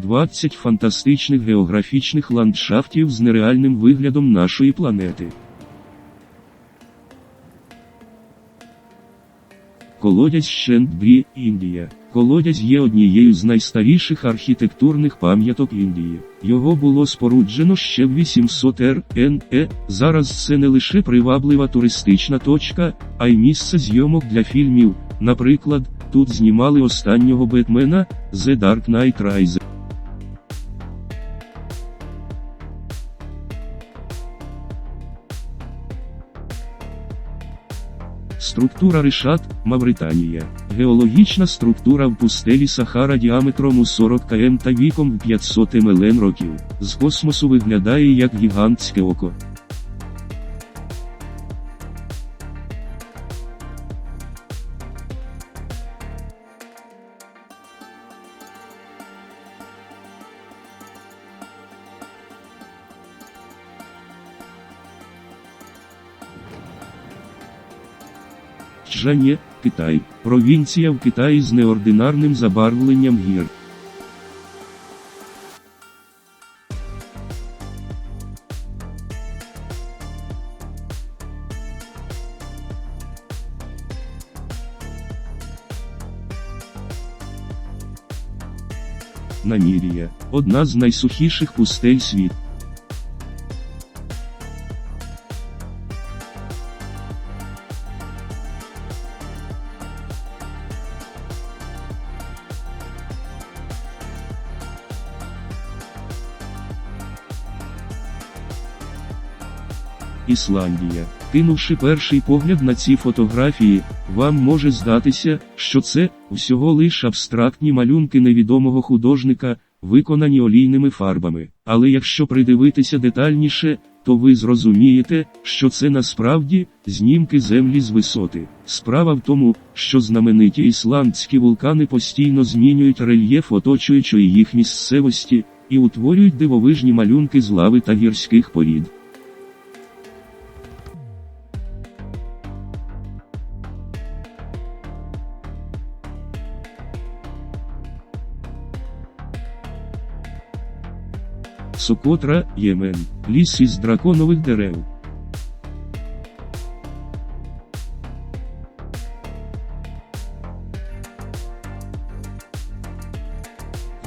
20 фантастичних географічних ландшафтів з нереальним виглядом нашої планети. Колодязь Шендбрі, Індія. Колодязь є однією з найстаріших архітектурних пам'яток Індії. Його було споруджено ще в 800 РНЕ. Зараз це не лише приваблива туристична точка, а й місце зйомок для фільмів. Наприклад, тут знімали останнього Бетмена The Dark Knight Rises. Структура Ришат, Мавританія. Геологічна структура в пустелі Сахара діаметром у 40 км та віком в 500 млн років. З космосу виглядає як гігантське око. Чжан'є, Китай, провінція в Китаї з неординарним забарвленням гір. Намірія – одна з найсухіших пустель світу. Ісландія. Кинувши перший погляд на ці фотографії, вам може здатися, що це всього лиш абстрактні малюнки невідомого художника, виконані олійними фарбами. Але якщо придивитися детальніше, то ви зрозумієте, що це насправді знімки землі з висоти. Справа в тому, що знамениті ісландські вулкани постійно змінюють рельєф оточуючої їх місцевості і утворюють дивовижні малюнки з лави та гірських порід. Сокотра, Ємен, ліс із драконових дерев.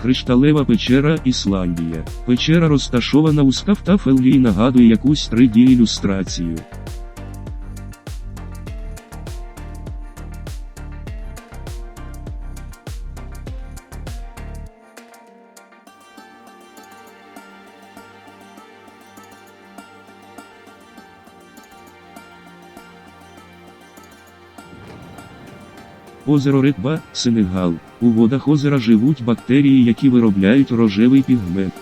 Кришталева печера, Ісландія. Печера розташована у Скафтафеллі і нагадує якусь 3D ілюстрацію. Озеро Ретба, Сенегал. У водах озера живуть бактерії, які виробляють рожевий пігмент.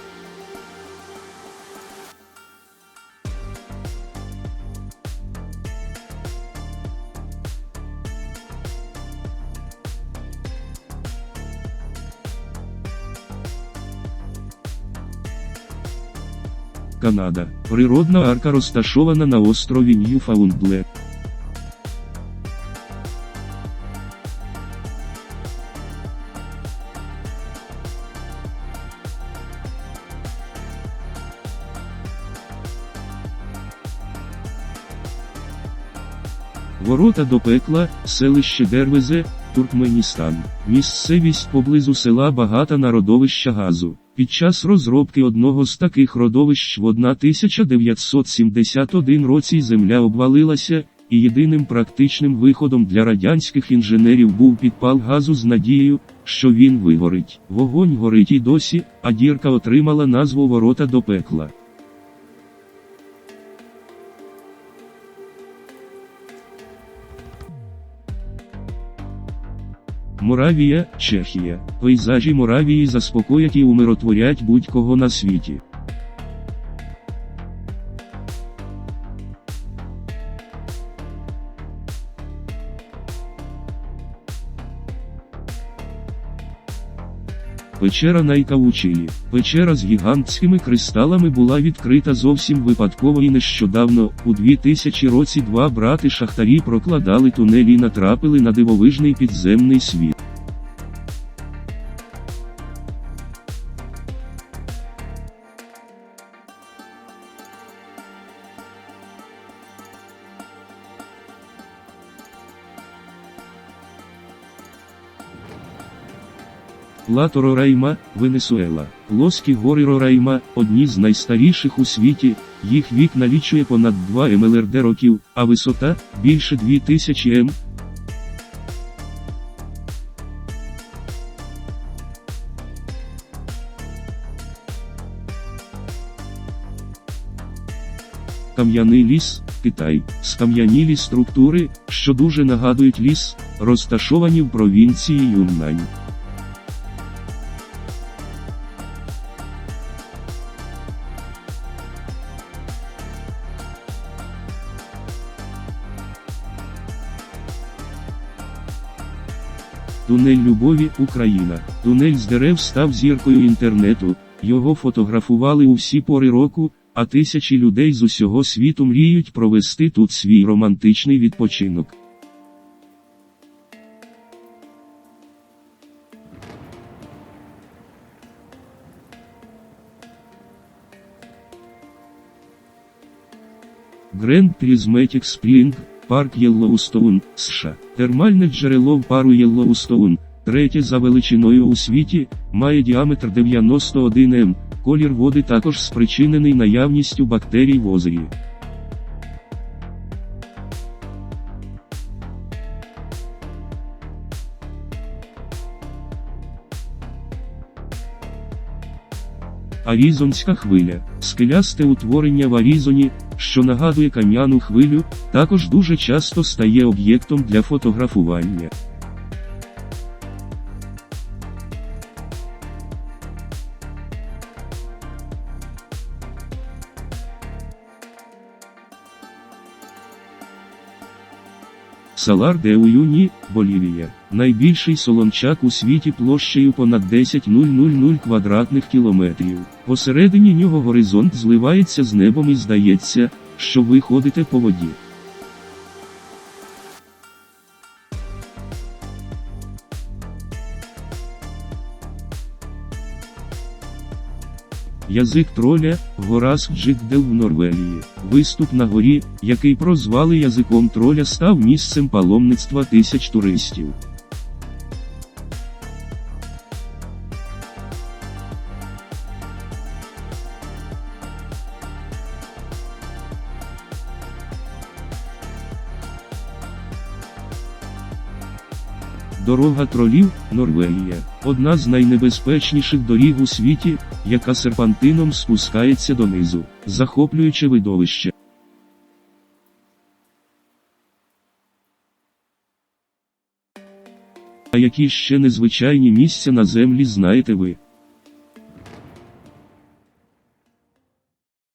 Канада. Природна арка розташована на острові Ньюфаундленд. Ворота до пекла, селище Дервезе, Туркменістан. Місцевість поблизу села багата на родовища газу. Під час розробки одного з таких родовищ в 1971 році земля обвалилася, і єдиним практичним виходом для радянських інженерів був підпал газу з надією, що він вигорить. Вогонь горить і досі, а дірка отримала назву ворота до пекла. Моравія, Чехія. Пейзажі Моравії заспокоять і умиротворять будь-кого на світі. Печера Найкавучилі. Печера з гігантськими кристалами була відкрита зовсім випадково і нещодавно, у 2000 році два брати шахтарі прокладали тунелі і натрапили на дивовижний підземний світ. Плато Рорайма, Венесуела. Плоскі гори Рорайма одні з найстаріших у світі, їх вік налічує понад 2 МЛРД років, а висота більше 2000 м. Кам'яний ліс, Китай, скам'янілі структури, що дуже нагадують ліс, розташовані в провінції Юннань. Тунель Любові, Україна. Тунель з дерев став зіркою інтернету, його фотографували у всі пори року, а тисячі людей з усього світу мріють провести тут свій романтичний відпочинок. Grand Prismatic Spring, парк Єллоустоун, США. Термальне джерело в пару Єллоустоун, третє за величиною у світі, має діаметр 91 м. Колір води також спричинений наявністю бактерій в озері. Арізонська хвиля скелясте утворення в Арізоні, що нагадує кам'яну хвилю, також дуже часто стає об'єктом для фотографування. Салар де Уюні, Болівія. Найбільший солончак у світі площею понад 10,000 квадратних кілометрів. Посередині нього горизонт зливається з небом і здається, що ви ходите по воді. Язик троля, гора Скджикдел в Норвегії. Виступ на горі, який прозвали язиком троля, став місцем паломництва тисяч туристів. Дорога тролів, Норвегія. Одна з найнебезпечніших доріг у світі, яка серпантином спускається донизу, захоплююче видовище. А які ще незвичайні місця на землі знаєте ви?